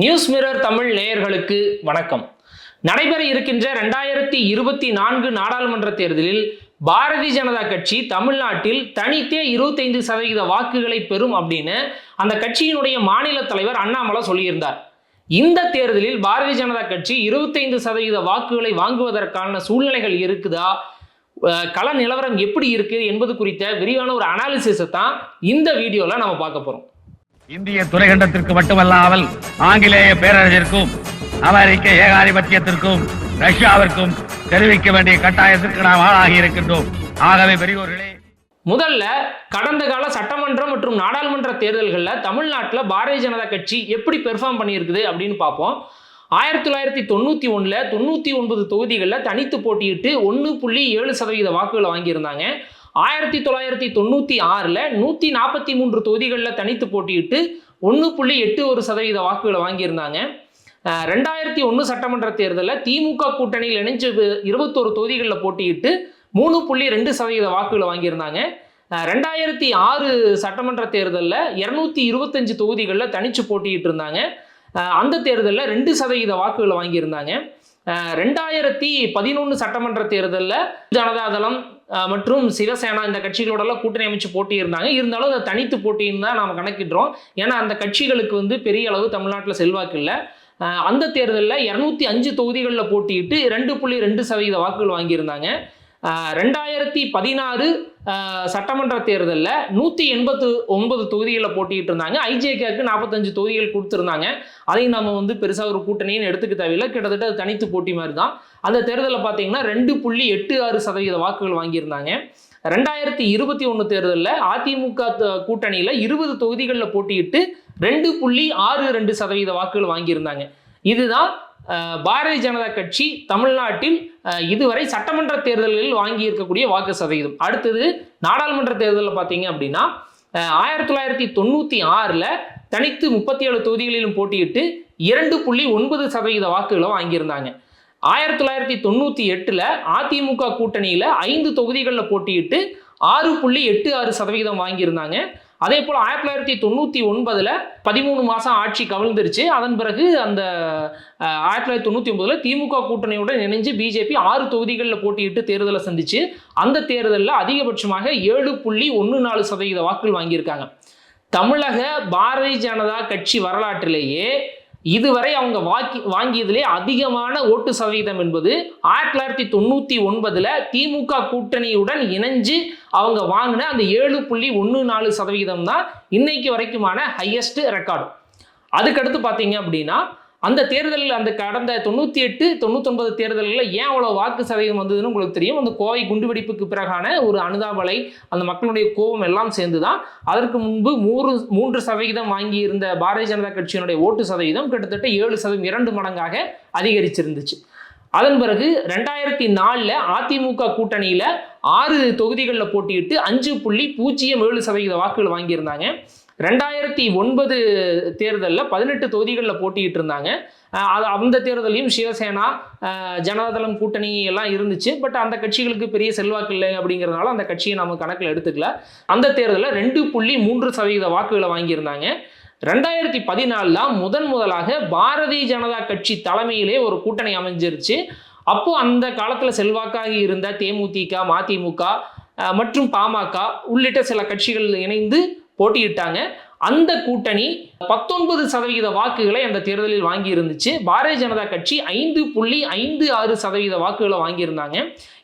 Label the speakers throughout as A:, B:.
A: News mirror Tamil நேயர்களுக்கு வணக்கம். நடைபெற இருக்கின்ற ரெண்டாயிரத்தி இருபத்தி நான்கு நாடாளுமன்ற தேர்தலில் பாரதிய ஜனதா கட்சி தமிழ்நாட்டில் தனித்தே இருபத்தைந்து சதவீத வாக்குகளை பெறும் அப்படின்னு அந்த கட்சியினுடைய மாநில தலைவர் அண்ணாமலை சொல்லியிருந்தார். இந்த தேர்தலில் பாரதிய ஜனதா கட்சி இருபத்தைந்து சதவீத வாக்குகளை வாங்குவதற்கான சூழ்நிலைகள் இருக்குதா? கள நிலவரம் எப்படி இருக்கு என்பது குறித்த விரிவான ஒரு அனாலிசிஸை தான் இந்த வீடியோவில் நம்ம பார்க்க போகிறோம்
B: இந்திய துறைகண்டத்திற்கு மட்டுமல்லாமல் ஆங்கிலேய பேரரசிற்கும் அமெரிக்க ஏகாதிபத்தியத்திற்கும் ரஷ்யாவிற்கும் தெரிவிக்க வேண்டிய கட்டாயத்திற்கு நாம் ஆளாகி இருக்கின்றோம். ஆகவே பெரியோர்களே
A: முதல்ல கடந்த கால சட்டமன்றம் மற்றும் நாடாளுமன்ற தேர்தல்களில் தமிழ்நாட்டில் பாரதிய ஜனதா கட்சி எப்படி பெர்ஃபார்ம் பண்ணியிருக்குது அப்படின்னு பார்ப்போம். ஆயிரத்தி தொள்ளாயிரத்தி தொண்ணூற்றி ஒன்றில் தொண்ணூற்றி ஒன்பது தொகுதிகளில் தனித்து போட்டியிட்டு ஒன்று புள்ளி ஏழு சதவீத வாக்குகளை வாங்கியிருந்தாங்க. ஆயிரத்தி தொள்ளாயிரத்தி தொண்ணூற்றி ஆறில் நூற்றி நாற்பத்தி மூன்று தொகுதிகளில் தனித்து போட்டியிட்டு ஒன்று புள்ளி எட்டு ஒரு சதவீத வாக்குகளை வாங்கியிருந்தாங்க. ரெண்டாயிரத்தி ஒன்று சட்டமன்ற தேர்தலில் திமுக கூட்டணியில் இணைஞ்சு இருபத்தோரு தொகுதிகளில் போட்டியிட்டு மூணு புள்ளி ரெண்டு சதவீத வாக்குகளை வாங்கியிருந்தாங்க. ரெண்டாயிரத்தி ஆறு சட்டமன்ற தேர்தலில் இரநூத்தி இருபத்தஞ்சு தொகுதிகளில் தனிச்சு போட்டிட்டு இருந்தாங்க அந்த தேர்தலில் ரெண்டு சதவீத வாக்குகளை வாங்கியிருந்தாங்க. ரெண்டாயிரத்தி பதினொன்று சட்டமன்ற தேர்தலில் ஜனதாதளம் தளம் மற்றும் சிவசேனா இந்த கட்சிகளோடலாம் கூட்டணி அமைச்சு போட்டியிருந்தாங்க. இருந்தாலும் அதை தனித்து போட்டின்னு தான் நாம் கணக்கிடுறோம். ஏன்னா அந்த கட்சிகளுக்கு வந்து பெரிய அளவு தமிழ்நாட்டில் செல்வாக்கு இல்லை. அந்த தேர்தலில் இரநூத்தி அஞ்சு தொகுதிகளில் போட்டியிட்டு ரெண்டு புள்ளி ரெண்டு சதவீத வாக்குகள் வாங்கியிருந்தாங்க. ரெண்டாயிரத்தி பதினாறு சட்டமன்ற தேர்தலில் நூற்றி எண்பத்து ஒன்பது தொகுதிகளில் போட்டிட்டு இருந்தாங்க. ஐஜேகேக்கு நாற்பத்தஞ்சு தொகுதிகள் கொடுத்துருந்தாங்க. அதையும் நம்ம வந்து பெருசாக ஒரு கூட்டணின்னு எடுத்துக்க தேவையில்லை. கிட்டத்தட்ட அது தனித்து போட்டி மாதிரி தான் அந்த தேர்தலில் பார்த்தீங்கன்னா ரெண்டு புள்ளி எட்டு ஆறு சதவீத வாக்குகள் வாங்கியிருந்தாங்க. ரெண்டாயிரத்தி இருபத்தி ஒன்று தேர்தலில் அதிமுக கூட்டணியில் இருபது தொகுதிகளில் போட்டியிட்டு ரெண்டு புள்ளி ஆறு ரெண்டு சதவீத வாக்குகள் வாங்கியிருந்தாங்க. இதுதான் பாரதிய ஜனதா கட்சி தமிழ்நாட்டில் இதுவரை சட்டமன்ற தேர்தல்களில் வாங்கி இருக்கக்கூடிய வாக்கு சதவீதம். அடுத்தது நாடாளுமன்ற தேர்தலில் பார்த்தீங்க அப்படின்னா ஆயிரத்தி தொள்ளாயிரத்தி தொண்ணூற்றி ஆறில் தனித்து முப்பத்தி ஏழு தொகுதிகளிலும் போட்டியிட்டு இரண்டு புள்ளி ஒன்பது சதவீத வாக்குகளை வாங்கியிருந்தாங்க. ஆயிரத்தி தொள்ளாயிரத்தி தொண்ணூற்றி எட்டில் அதிமுக கூட்டணியில் ஐந்து தொகுதிகளில் போட்டியிட்டு ஆறு புள்ளி எட்டு ஆறு சதவீதம் வாங்கியிருந்தாங்க. அதே போல் ஆயிரத்தி தொள்ளாயிரத்தி தொண்ணூற்றி ஒன்பதில் பதிமூணு மாதம் ஆட்சி கவிழ்ந்துருச்சு. அதன் பிறகு அந்த ஆயிரத்தி தொள்ளாயிரத்தி தொண்ணூற்றி ஒன்பதில் திமுக கூட்டணியுடன் இணைஞ்சு பிஜேபி ஆறு தொகுதிகளில் போட்டியிட்டு தேர்தலை சந்திச்சு. அந்த தேர்தலில் அதிகபட்சமாக ஏழு புள்ளி ஒன்று நாலு சதவீத வாக்குகள் வாங்கியிருக்காங்க. தமிழக பாரதிய ஜனதா கட்சி வரலாற்றிலேயே இதுவரை அவங்க வாக்கி வாங்கியதிலே அதிகமான ஓட்டு சதவீதம் என்பது ஆயிரத்தி தொள்ளாயிரத்தி தொண்ணூற்றி ஒன்பதில் திமுக கூட்டணியுடன் இணைஞ்சு அவங்க வாங்கின அந்த ஏழு புள்ளி ஒன்று நாலு சதவீதம் தான் இன்னைக்கு வரைக்குமான ஹையஸ்ட் ரெக்கார்டு அதுக்கடுத்து பார்த்தீங்க அப்படின்னா அந்த தேர்தலில் அந்த கடந்த தொண்ணூற்றி எட்டு தொண்ணூத்தொன்பது தேர்தலில் ஏன் அவ்வளோ வாக்கு சதவீதம் வந்ததுன்னு உங்களுக்கு தெரியும்? அந்த கோவை குண்டுவெடிப்புக்கு பிறகான ஒரு அனுதாபலை அந்த மக்களுடைய கோபம் எல்லாம் சேர்ந்து தான் அதற்கு முன்பு மூன்று மூன்று சதவீதம் வாங்கியிருந்த பாரதிய ஜனதா கட்சியினுடைய ஓட்டு சதவீதம் கிட்டத்தட்ட ஏழு சதவீதம் இரண்டு மடங்காக அதிகரிச்சிருந்துச்சு. அதன் பிறகு ரெண்டாயிரத்தி நாலில் அதிமுக கூட்டணியில் ஆறு தொகுதிகளில் போட்டியிட்டு அஞ்சு புள்ளி பூஜ்ஜியம் ஏழு சதவீத வாக்குகள் வாங்கியிருந்தாங்க. ரெண்டாயிரத்தி ஒன்பது தேர்தலில் பதினெட்டு தொகுதிகளில் போட்டியிட்டு இருந்தாங்க. அது அந்த தேர்தலையும் சிவசேனா ஜனதாதளம் கூட்டணி எல்லாம் இருந்துச்சு. பட் அந்த கட்சிகளுக்கு பெரிய செல்வாக்கு இல்லை அப்படிங்கிறதுனால அந்த கட்சியை நம்ம கணக்கில் எடுத்துக்கல. அந்த தேர்தலில் ரெண்டு புள்ளி மூன்று சதவீத வாக்குகளை வாங்கியிருந்தாங்க. ரெண்டாயிரத்தி பதினாலில் முதன் முதலாக பாரதிய ஜனதா கட்சி தலைமையிலே ஒரு கூட்டணி அமைஞ்சிருச்சு. அப்போது அந்த காலத்தில் செல்வாக்காக இருந்த தேமுதிக மதிமுக மற்றும் பாமக உள்ளிட்ட சில கட்சிகள் இணைந்து போட்டியிட்டாங்க. அந்த கூட்டணி பத்தொன்பது சதவிகித வாக்குகளை அந்த தேர்தலில் வாங்கி இருந்துச்சு பாரதிய ஜனதா கட்சி ஐந்து புள்ளி ஐந்து ஆறு சதவீத வாக்குகளை வாங்கியிருந்தாங்க.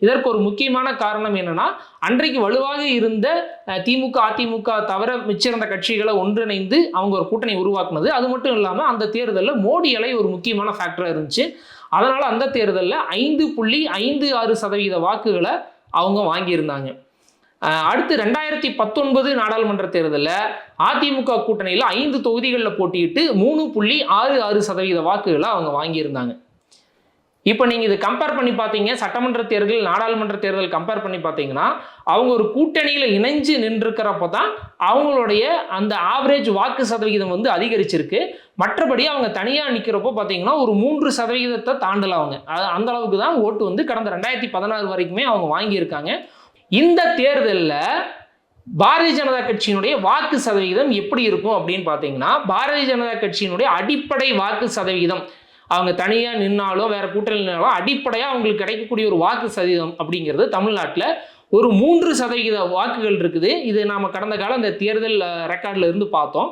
A: இதற்கு ஒரு முக்கியமான காரணம் என்னன்னா அன்றைக்கு வலுவாக இருந்த திமுக அதிமுக தவிர மிச்சிருந்த கட்சிகளை ஒன்றிணைந்து அவங்க ஒரு கூட்டணி உருவாக்குனது. அது மட்டும் இல்லாமல் அந்த தேர்தலில் மோடி அலை ஒரு முக்கியமான ஃபேக்டராக இருந்துச்சு. அதனால் அந்த தேர்தலில் ஐந்து புள்ளி ஐந்து ஆறு சதவீத வாக்குகளை அவங்க வாங்கியிருந்தாங்க. அடுத்து ரெண்டாயிரத்தி பத்தொன்பது நாடாளுமன்ற தேர்தலில் அதிமுக கூட்டணியில் ஐந்து தொகுதிகளில் போட்டியிட்டு மூணு புள்ளி ஆறு ஆறு சதவீத வாக்குகளை அவங்க வாங்கியிருந்தாங்க. இப்போ நீங்கள் இது கம்பேர் பண்ணி பார்த்தீங்க சட்டமன்ற தேர்தல் நாடாளுமன்ற தேர்தல் கம்பேர் பண்ணி பார்த்தீங்கன்னா அவங்க ஒரு கூட்டணியில் இணைஞ்சு நின்றுக்கிறப்ப தான் அவங்களுடைய அந்த ஆவரேஜ் வாக்கு சதவிகிதம் வந்து அதிகரிச்சிருக்கு. மற்றபடி அவங்க தனியாக நிற்கிறப்போ பார்த்தீங்கன்னா ஒரு மூன்று சதவிகிதத்தை தாண்டல அவங்க. அது அந்த அளவுக்கு தான் ஓட்டு வந்து கடந்த ரெண்டாயிரத்தி பதினாறு வரைக்குமே அவங்க வாங்கியிருக்காங்க. இந்த தேர்தலில் பாரதிய ஜனதா கட்சியினுடைய வாக்கு சதவிகிதம் எப்படி இருக்கும் அப்படின்னு பார்த்தீங்கன்னா பாரதிய ஜனதா கட்சியினுடைய அடிப்படை வாக்கு சதவிகிதம் அவங்க தனியாக நின்னாலோ வேற கூட்டணி நின்னாலோ அடிப்படையாக அவங்களுக்கு கிடைக்கக்கூடிய ஒரு வாக்கு சதவீதம் அப்படிங்கிறது தமிழ்நாட்டில் ஒரு மூன்று சதவிகித வாக்குகள் இருக்குது. இது நாம் கடந்த காலம் இந்த தேர்தல் ரெக்கார்டில் இருந்து பார்த்தோம்.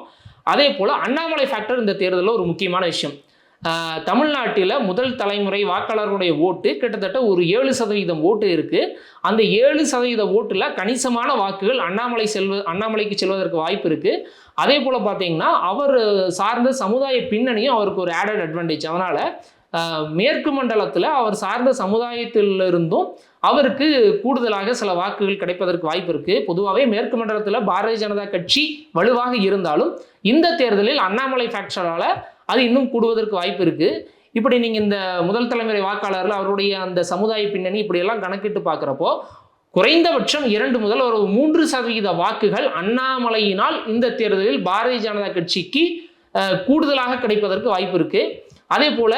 A: அதே போல் அண்ணாமலை ஃபேக்டர் இந்த தேர்தலில் ஒரு முக்கியமான விஷயம். தமிழ்நாட்டில் முதல் தலைமுறை வாக்காளர்களுடைய ஓட்டு கிட்டத்தட்ட ஒரு ஏழு சதவீதம் ஓட்டு இருக்குது அந்த ஏழு சதவீத ஓட்டில் கணிசமான வாக்குகள் அண்ணாமலை செல்வ அண்ணாமலைக்கு செல்வதற்கு வாய்ப்பு இருக்குது அதே போல் பார்த்தீங்கன்னா அவர் சார்ந்த சமுதாய பின்னணியும் அவருக்கு ஒரு ஆடட் அட்வான்டேஜ் அதனால் மேற்கு மண்டலத்தில் அவர் சார்ந்த சமுதாயத்திலிருந்தும் அவருக்கு கூடுதலாக சில வாக்குகள் கிடைப்பதற்கு வாய்ப்பு இருக்குது பொதுவாகவே மேற்கு மண்டலத்தில் பாரதிய ஜனதா கட்சி வலுவாக இருந்தாலும் இந்த தேர்தலில் அண்ணாமலை ஃபேக்டரால் அது இன்னும் கூடுவதற்கு வாய்ப்பு இருக்குது இப்படி நீங்கள் இந்த முதல் தலைமுறை வாக்காளர்கள் அவருடைய அந்த சமுதாய பின்னணி இப்படியெல்லாம் கணக்கிட்டு பார்க்குறப்போ குறைந்தபட்சம் இரண்டு முதல் ஒரு மூன்று சதவீத வாக்குகள் அண்ணாமலையினால் இந்த தேர்தலில் பாரதிய ஜனதா கட்சிக்கு கூடுதலாக கிடைப்பதற்கு வாய்ப்பு இருக்குது அதே போல்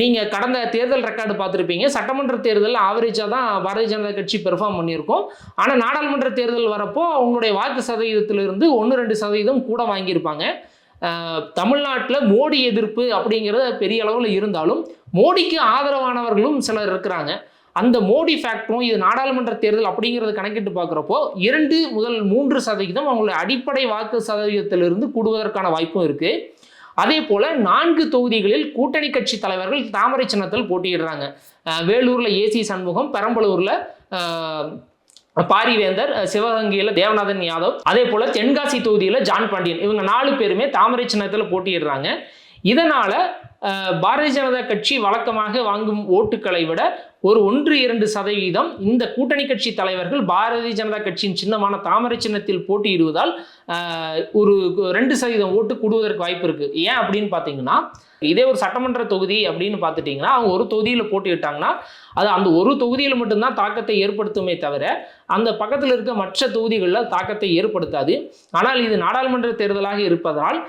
A: நீங்கள் கடந்த தேர்தல் ரெக்கார்டு பார்த்துருப்பீங்க. சட்டமன்ற தேர்தல் ஆவரேஜாக தான் பாரதிய ஜனதா கட்சி பெர்ஃபார்ம் பண்ணியிருக்கோம். ஆனால் நாடாளுமன்ற தேர்தல் வரப்போ அவங்களுடைய வாக்கு சதவீதத்திலிருந்து ஒன்று ரெண்டு சதவீதம் கூட வாங்கியிருப்பாங்க. தமிழ்நாட்டில் மோடி எதிர்ப்பு அப்படிங்கிறத பெரிய அளவில் இருந்தாலும் மோடிக்கு ஆதரவானவர்களும் சிலர் இருக்கிறாங்க. அந்த மோடி ஃபேக்டரும் இது நாடாளுமன்ற தேர்தல் அப்படிங்கிறத கணக்கிட்டு பார்க்குறப்போ இரண்டு முதல் மூன்று சதவீதம் அவங்களுடைய அடிப்படை வாக்கு சதவீதத்திலிருந்து கூடுவதற்கான வாய்ப்பும் இருக்குது அதே போல் நான்கு தொகுதிகளில் கூட்டணி கட்சி தலைவர்கள் தாமரை சின்னத்தில் போட்டியிடுறாங்க. வேலூரில் ஏசி சண்முகம் பெரம்பலூரில் பாரிவேந்தர் சிவகங்கையில் சிவகங்கையில தேவநாதன் யாதவ் அதே போல தென்காசி தொகுதியில ஜான் பாண்டியன். இவங்க நாலு பேருமே தாமரை சின்னத்தில் போட்டியிடுறாங்க. இதனால பாரதிய ஜனதா கட்சி வழக்கமாக வாங்கும் ஓட்டுக்களை விட ஒரு ஒன்று இரண்டு சதவீதம் இந்த கூட்டணி கட்சி தலைவர்கள் பாரதிய ஜனதா கட்சியின் சின்னமான தாமரை சின்னத்தில் போட்டியிடுவதால் ஒரு ரெண்டு சதவீதம் ஓட்டு கூடுவதற்கு வாய்ப்பு இருக்கு. ஏன் அப்படின்னு பார்த்தீங்கன்னா இதே ஒரு சட்டமன்ற தொகுதி அப்படின்னு பார்த்துட்டிங்கன்னா அவங்க ஒரு தொகுதியில் போட்டியிட்டாங்கன்னா அது அந்த ஒரு தொகுதியில் மட்டும்தான் தாக்கத்தை ஏற்படுத்துமே தவிர அந்த பக்கத்தில் இருக்க மற்ற தொகுதிகளில் தாக்கத்தை ஏற்படுத்தாது. ஆனால் இது நாடாளுமன்ற தேர்தலாக இருப்பதால்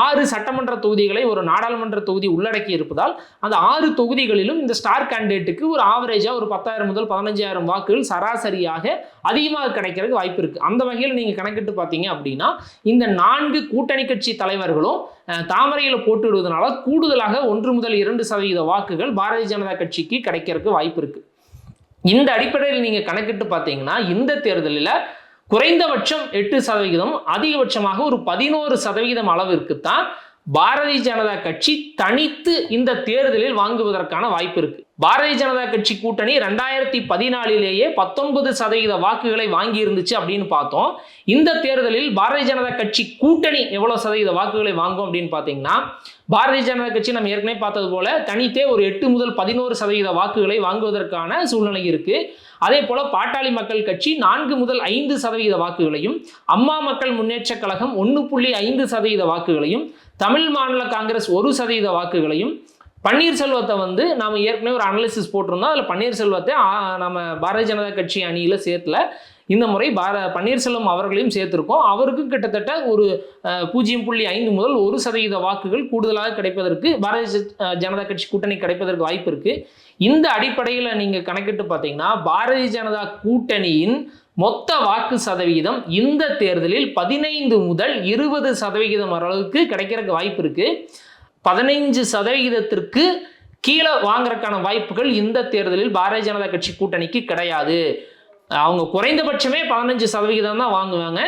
A: ஆறு சட்டமன்ற தொகுதிகளை ஒரு நாடாளுமன்ற தொகுதி உள்ளடக்கி இருப்பதால் அந்த ஆறு தொகுதிகளிலும் இந்த ஸ்டார் கேண்டிடேட்டுக்கு ஒரு ஆவரேஜாக ஒரு பத்தாயிரம் முதல் பதினஞ்சாயிரம் வாக்குகள் சராசரியாக அதிகமாக கிடைக்கிறதுக்கு வாய்ப்பு இருக்குது அந்த வகையில் நீங்கள் கணக்கிட்டு பார்த்தீங்க அப்படின்னா இந்த நான்கு கூட்டணி கட்சி தலைவர்களும் தாமரையில் போட்டிடுவதனால கூடுதலாக ஒன்று முதல் இரண்டு சதவீத வாக்குகள் பாரதிய ஜனதா கட்சிக்கு கிடைக்கிறதுக்கு வாய்ப்பு இருக்குது இந்த அடிப்படையில் நீங்கள் கணக்கிட்டு பார்த்தீங்கன்னா இந்த தேர்தலில் குறைந்தபட்சம் எட்டு சதவிகிதம் அதிகபட்சமாக ஒரு பதினோரு சதவிகிதம் அளவிற்கு தான் பாரதிய ஜனதா கட்சி தனித்து இந்த தேர்தலில் வாங்குவதற்கான வாய்ப்பு இருக்கு. பாரதிய ஜனதா கட்சி கூட்டணி ரெண்டாயிரத்தி பதினாலிலேயே பத்தொன்பது சதவீத வாக்குகளை வாங்கி இருந்துச்சு அப்படின்னு பார்த்தோம். இந்த தேர்தலில் பாரதிய ஜனதா கட்சி கூட்டணி எவ்வளவு சதவீத வாக்குகளை வாங்கும் அப்படின்னு பார்த்தீங்கன்னா பாரதிய ஜனதா கட்சி நம்ம ஏற்கனவே பார்த்தது போல தனித்தே ஒரு எட்டு முதல் பதினோரு சதவீத வாக்குகளை வாங்குவதற்கான சூழ்நிலை இருக்கு. அதே போல பாட்டாளி மக்கள் கட்சி நான்கு முதல் ஐந்து சதவீத வாக்குகளையும் அம்மா மக்கள் முன்னேற்ற கழகம் ஒன்று புள்ளி ஐந்து சதவீத வாக்குகளையும் தமிழ் மாநில காங்கிரஸ் ஒரு சதவீத வாக்குகளையும் பன்னீர்செல்வத்தை வந்து நாம் ஏற்கனவே ஒரு அனாலிசிஸ் போட்டிருந்தோம். அதில் பன்னீர்செல்வத்தை நம்ம பாரதிய ஜனதா கட்சி அணியில் சேர்த்துல இந்த முறை பார பன்னீர்செல்வம் அவர்களையும் சேர்த்திருக்கோம். அவருக்கும் கிட்டத்தட்ட ஒரு பூஜ்ஜியம் புள்ளி ஐந்து முதல் ஒரு சதவீத வாக்குகள் கூடுதலாக கிடைப்பதற்கு பாரதிய ஜனதா கட்சி கூட்டணி கிடைப்பதற்கு வாய்ப்பு இருக்குது இந்த அடிப்படையில் நீங்கள் கணக்கிட்டு பார்த்தீங்கன்னா பாரதிய ஜனதா கூட்டணியின் மொத்த வாக்கு சதவிகிதம் இந்த தேர்தலில் பதினைந்து முதல் இருபது சதவிகிதம் அளவுக்கு கிடைக்கிறதுக்கு வாய்ப்பு இருக்கு. பதினைஞ்சு சதவிகிதத்திற்கு கீழே வாங்குறதுக்கான வாய்ப்புகள் இந்த தேர்தலில் பாரதிய ஜனதா கட்சி கூட்டணிக்கு கிடையாது. அவங்க குறைந்தபட்சமே பதினஞ்சு சதவிகிதம் தான் வாங்குவாங்க.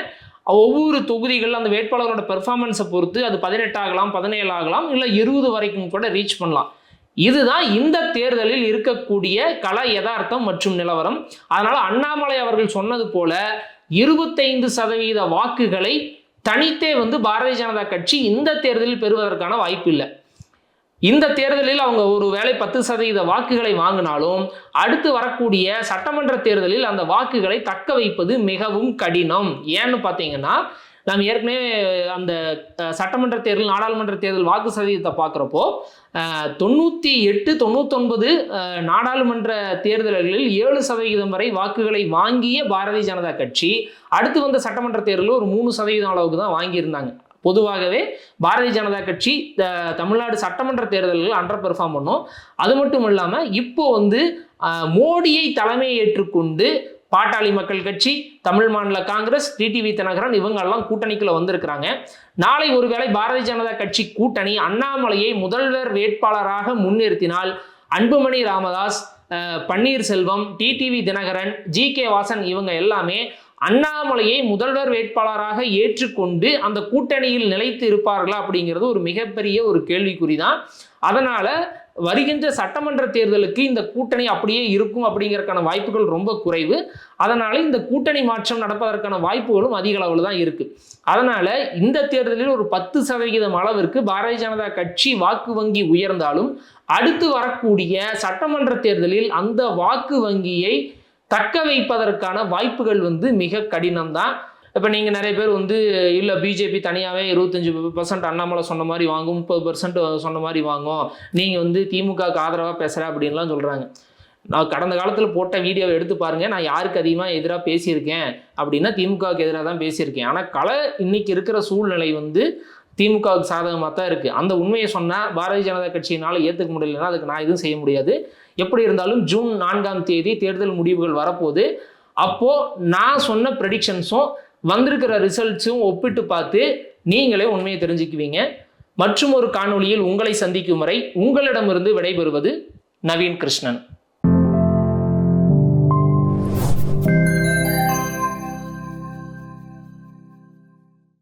A: ஒவ்வொரு தொகுதிகளில் அந்த வேட்பாளரோட பெர்ஃபார்மன்ஸை பொறுத்து அது பதினெட்டு ஆகலாம் பதினேழு ஆகலாம் இல்லை இருபது வரைக்கும் கூட ரீச் பண்ணலாம். இதுதான் இந்த தேர்தலில் இருக்கக்கூடிய கள யதார்த்தம் மற்றும் நிலவரம். அதனால அண்ணாமலை அவர்கள் சொன்னது போல இருபத்தைந்து சதவீத வாக்குகளை தனித்தே வந்து பாரதிய ஜனதா கட்சி இந்த தேர்தலில் பெறுவதற்கான வாய்ப்பு இல்லை. இந்த தேர்தலில் அவங்க ஒரு வேளை பத்து சதவீத வாக்குகளை வாங்கினாலும் அடுத்து வரக்கூடிய சட்டமன்ற தேர்தலில் அந்த வாக்குகளை தக்க வைப்பது மிகவும் கடினம். ஏன்னு பார்த்தீங்கன்னா நாம் ஏற்கனவே அந்த சட்டமன்ற தேர்தல் நாடாளுமன்ற தேர்தல் வாக்கு சதவீதத்தை பார்க்குறப்போ தொண்ணூற்றி எட்டு தொண்ணூத்தொன்பது நாடாளுமன்ற தேர்தல்களில் ஏழு சதவீதம் வரை வாக்குகளை வாங்கிய பாரதிய ஜனதா கட்சி அடுத்து வந்த சட்டமன்ற தேர்தலில் ஒரு மூணு சதவீதம் அளவுக்கு தான் வாங்கியிருந்தாங்க. பொதுவாகவே பாரதிய ஜனதா கட்சி த- தமிழ்நாடு சட்டமன்ற தேர்தல்கள் அண்டர் பெர்ஃபார்ம் பண்ணும். அது மட்டும் இல்லாமல் இப்போ வந்து மோடியை தலைமை ஏற்றுக்கொண்டு பாட்டாளி மக்கள் கட்சி தமிழ் மாநில காங்கிரஸ் டிடிவி தினகரன் இவங்கெல்லாம் கூட்டணிக்குள்ள வந்திருக்கிறாங்க. நாளை ஒருவேளை பாரதிய ஜனதா கட்சி கூட்டணி அண்ணாமலையை முதல்வர் வேட்பாளராக முன்னிறுத்தினால் Anbumani Ramadoss Panneerselvam TTV Dhinakaran G K Vasan இவங்க எல்லாமே அண்ணாமலையை முதல்வர் வேட்பாளராக ஏற்றுக்கொண்டு அந்த கூட்டணியில் நிலைத்து இருப்பார்களா அப்படிங்கிறது ஒரு மிகப்பெரிய ஒரு கேள்விக்குறி தான் அதனால வருகின்ற சட்டமன்ற தேர்தலுக்கு இந்த கூட்டணி அப்படியே இருக்கும் அப்படிங்கிறதுக்கான வாய்ப்புகள் ரொம்ப குறைவு. அதனால இந்த கூட்டணி மாற்றம் நடப்பதற்கான வாய்ப்புகளும் அதிக அளவில் தான் இருக்கு. அதனால இந்த தேர்தலில் ஒரு பத்து சதவிகிதம் அளவிற்கு பாரதிய ஜனதா கட்சி வாக்கு வங்கி உயர்ந்தாலும் அடுத்து வரக்கூடிய சட்டமன்ற தேர்தலில் அந்த வாக்கு வங்கியை தக்க வைப்பதற்கான வாய்ப்புகள் வந்து மிக கடினம் தான் இப்போ நீங்கள் நிறைய பேர் வந்து இல்லை பிஜேபி தனியாகவே இருபத்தஞ்சி பர்சன்ட் அண்ணாமலை சொன்ன மாதிரி வாங்கும் முப்பது பர்சன்ட் சொன்ன மாதிரி வாங்கும். நீங்கள் வந்து திமுகவுக்கு ஆதரவாக பேசுகிற அப்படின்லாம் சொல்கிறாங்க நான் கடந்த காலத்தில் போட்ட வீடியோவை எடுத்து பாருங்கள் நான் யாருக்கு அதிகமாக எதிராக பேசியிருக்கேன் அப்படின்னா திமுகவுக்கு எதிராக தான் பேசியிருக்கேன். ஆனால் கலை இன்னைக்கு இருக்கிற சூழ்நிலை வந்து திமுகவுக்கு சாதகமாக தான் இருக்குது அந்த உண்மையை சொன்னால் பாரதிய ஜனதா கட்சியினால் ஏற்றுக்க முடியலன்னா அதுக்கு நான் எதுவும் செய்ய முடியாது. எப்படி இருந்தாலும் ஜூன் நான்காம் தேதி தேர்தல் முடிவுகள் வரப்போகுது. அப்போது நான் சொன்ன ப்ரெடிக்ஷன்ஸும் வந்திருக்கிற ரிசல்ட்ஸும் ஒப்பிட்டு பார்த்து நீங்களே உண்மையை தெரிஞ்சுக்குவீங்க. மற்றும் ஒரு காணொளியில் உங்களை சந்திக்கும் வரை உங்களிடமிருந்து விடைபெறுவது நவீன் கிருஷ்ணன்.